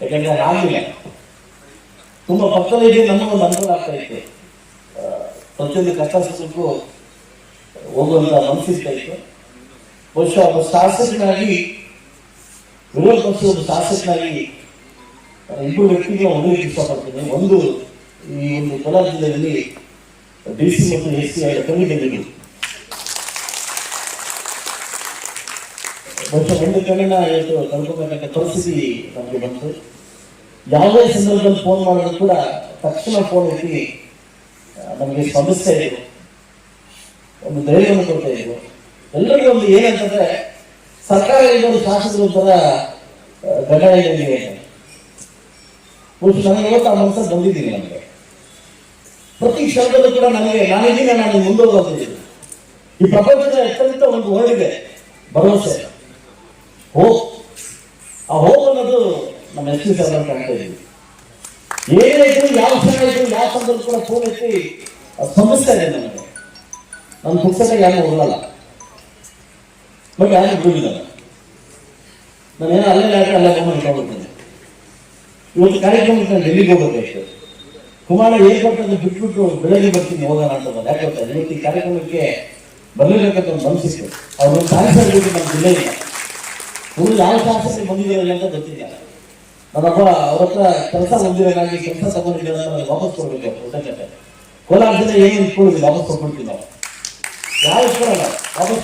ಯಾಕಂದ್ರೆ ಆಗಿಲ್ಲ ಆಗಲಿಲ್ಲ ತುಂಬಾ ಪಕ್ಕದಲ್ಲಿ ಇದೆ ಒಂದು ಅನುಕೂಲ ಆಗ್ತಾ ಇತ್ತು ಪ್ರತಿಯೊಂದು ಕಷ್ಟ ಸುಖಕ್ಕೂ ಹೋಗುವಂತ ಮನಸ್ಸಿಸ್ತಾ ಇತ್ತು. ಬಹುಶಃ ಒಬ್ಬ ಶಾಸಕನಾಗಿ ವಿರೋಧ ಪಕ್ಷದ ಒಬ್ಬ ಶಾಸಕನಾಗಿ ಇಬ್ಬರು ವ್ಯಕ್ತಿಗಳ ಒಂದು ಇಷ್ಟಪಡ್ತೀನಿ ಒಂದು ಈ ಒಂದು ಕೋಲಾರ ಜಿಲ್ಲೆಯಲ್ಲಿ ಡಿ ಸಿ ಮತ್ತು ಎಸ್ ಸಿ ಕಮಿಟಿಗಳು ಬಹುಶಃ ಒಂದು ಕಣ್ಣಿನ ಇವತ್ತು ಕಳ್ಕೊಬೇಕಂತ ಪರಿಸ್ಥಿತಿ ನಮಗೆ ಬಂತು. ಯಾವುದೇ ಸಂದರ್ಭದಲ್ಲಿ ಫೋನ್ ಮಾಡಿದ್ರು ಕೂಡ ತಕ್ಷಣ ಫೋನ್ ಎತ್ತಿ ನಮಗೆ ಸಮಸ್ಯೆ ಇದ್ರು. ಒಂದು ಧೈರ್ಯವನ್ನು ಕೊಡ್ತಾ ಇದ್ರು. ಎಲ್ಲರಿಗೂ ಒಂದು ಏನಂತಂದ್ರೆ ಸರ್ಕಾರ ಇದೊಂದು ಶಾಸಕರು ಒಂಥರ ಆ, ಇದೆ ನನಗೆ ಇವತ್ತು ಆ ಮನಸ್ಸಲ್ಲಿ ಬಂದಿದ್ದೀನಿ ನಮಗೆ. ಪ್ರತಿ ಕ್ಷಣದಲ್ಲೂ ಕೂಡ ನನಗೆ ನಾನಿದ್ದೀನಿ ನಾನು ಮುಂದೋಗೋದಿದ್ದೀನಿ ಈ ಪ್ರಪಂಚದ ಅತ್ಯಂತ ಒಂದು ಇದೆ ಭರವಸೆ. ಹೋಪ್ ಆ ಹೋಪ್ ಅನ್ನೋದು ನಮ್ಮ ಎಸ್ ಪಿ ಸರ್ ಅಂತ ಇದ್ದೀವಿ ಏನೇ ಇದ್ರು ಯಾವ ಸಮಯ ಇದ್ರು ಯಾವ ಸಂದರ್ಭ ಕೂಡ ಫೋನ್ ಎತ್ತಿ ಸಮಸ್ಯೆ ಇದೆ ನನಗೆ ನನ್ನ ಪುಸ್ತಕ ಯಾರು ಓದಲ್ಲ ಬಟ್ ಯಾರು ಬಿಡುವುದಿಲ್ಲ ನಾನು ಏನೋ ಅಲ್ಲೇ ಯಾಕೆ ಅಲ್ಲೇ ಗಮನ ತಗೊಳ್ತೇನೆ ಇವತ್ತು ಕಾರ್ಯಕ್ರಮಕ್ಕೆ ನಾನು ಡೆಲ್ಲಿಗೆ ಹೋಗಬೇಕು ಕುಮಾರ ಏನು ಅಂತ ಬಿಟ್ಬಿಟ್ಟು ಬೆಳಗ್ಗೆ ಬರ್ತೀನಿ, ಹೋಗೋಣ ಅಂತ ಯಾಕೆ ಗೊತ್ತಾ? ಇವತ್ತು ಈ ಕಾರ್ಯಕ್ರಮಕ್ಕೆ ಬರಲೇಬೇಕಂತ ಒಂದು ಮನಸ್ಸಿತ್ತು. ಅವ್ರು ಕಾರ್ಯಕ್ರಮ ನಮ್ಮ ಜಿಲ್ಲೆ ಇಲ್ಲ. ಇವ್ರು ಯಾವ ಶಾಸಕರು ಬಂದಿದ್ದಾರೆ ಅಂತ ಗೊತ್ತಿಲ್ಲ. ಅವ್ರ ಹತ್ರ ಕೆಲಸ ಹೊಂದಿರೋನಾಗಿ ಕೆಲಸ ತಗೊಂಡಿದ್ದಾರೆ ನನಗೆ ವಾಪಸ್ ಕೊಡ್ಬೇಕು ಕೃತಜ್ಞತೆ ಕೋಲಾರ ಜಿಲ್ಲೆ ಏನು ಇಟ್ಕೊಳ್ಳಿ ವಾಪಸ್ ಕೊಟ್ಬಿಡ್ತೀವಿ ನಾವು. ಯಾವ ಇಟ್ಕೊಳ್ಳಲ್ಲ ವಾಪಸ್